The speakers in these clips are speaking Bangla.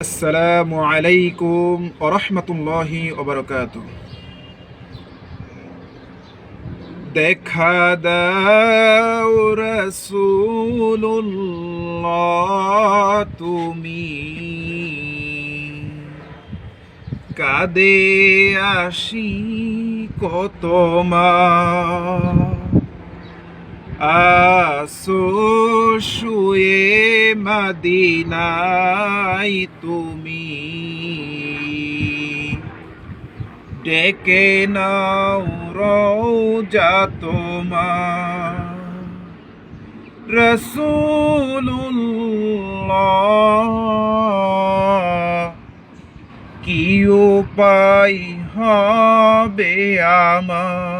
আসসালামু আলাইকুম ওরহমতুল্লাহি ওবরকাত দেখা দাও রসুল্লাহ তুমি কাদে আসি কত মা। আসো শুয়ে মদিনাই তুমি। ডেকে নাও রোজা তোমার। রসুল্লাহ কি উপায় হবে আমার?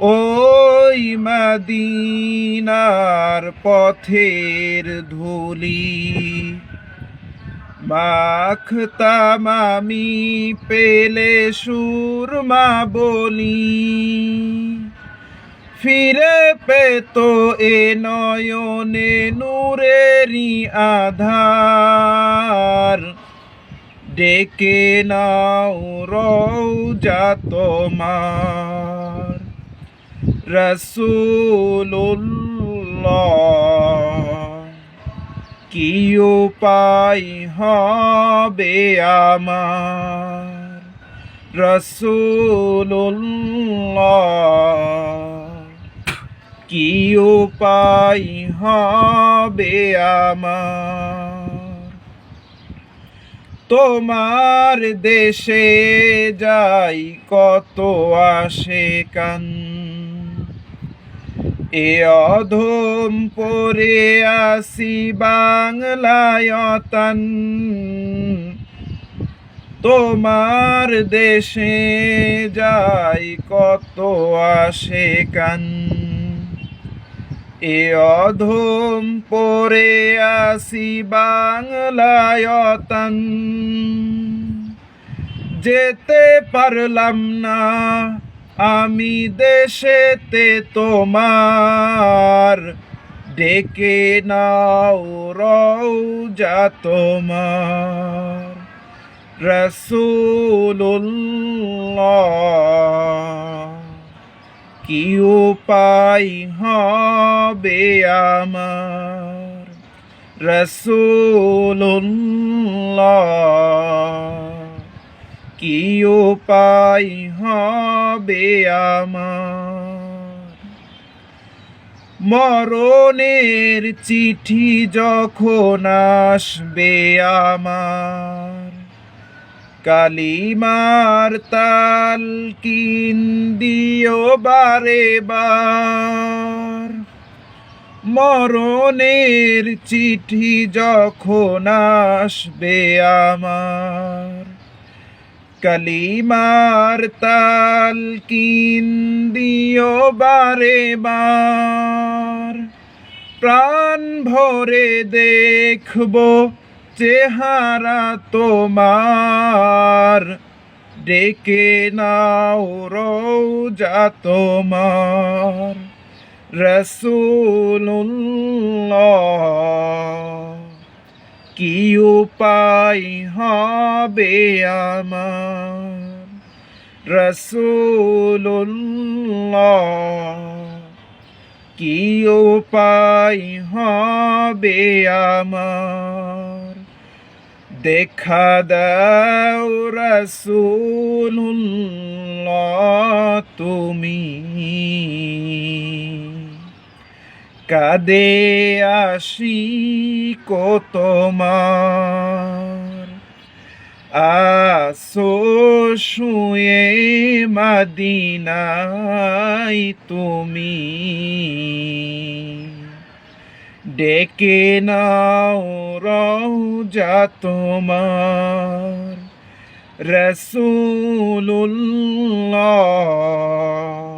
ওই মদিনার পথের ধুলি, মাখতাম আমি পেলে সুরমা বলি। ফিরে পেত এ নয়নে নূরেরই আধার। ডেকে নাও রৌ যাত তোমার। রসুল্লাহ কি উপায় হবে আমার? রসুল্লাহ কি উপায় হবে আমার? তোমার দেশে যাই কত আসে কান এ অধম পরে আসি বাংলায়তন তোমার দেশে যাই কত আসে কান। এ অধম পরে আসি বাংলায়তন যেতে পারলাম না আমি দেশেতে তোমার। ডেকে নাও রৌজা তোমার। রসুল্লাহ কি উপায় হবে আমার? রসুল্লাহ কি উপায় হবে আমার। মরণের চিঠি যখন আসবে আমার, কালিমার তাল কিন দিও বারে বার। মরণের চিঠি যখন আসবে আমার কালিমার তাল কিন দিও বারে বার। প্রাণ ভরে দেখব চেহারা তোমার। ডেকে নাও রোজা তোমার। রসুল্লাহ কি উপায় হবে আমার? রসুল্লাহ কি উপায় হবে আমার? দেখা দাও রসুল্লাহ তুমি কাদে আসি তোমার। আসো শুয়ে মদিনাই তুমি। ডেকে নাও রওজা তোমার। রসুল্লাহ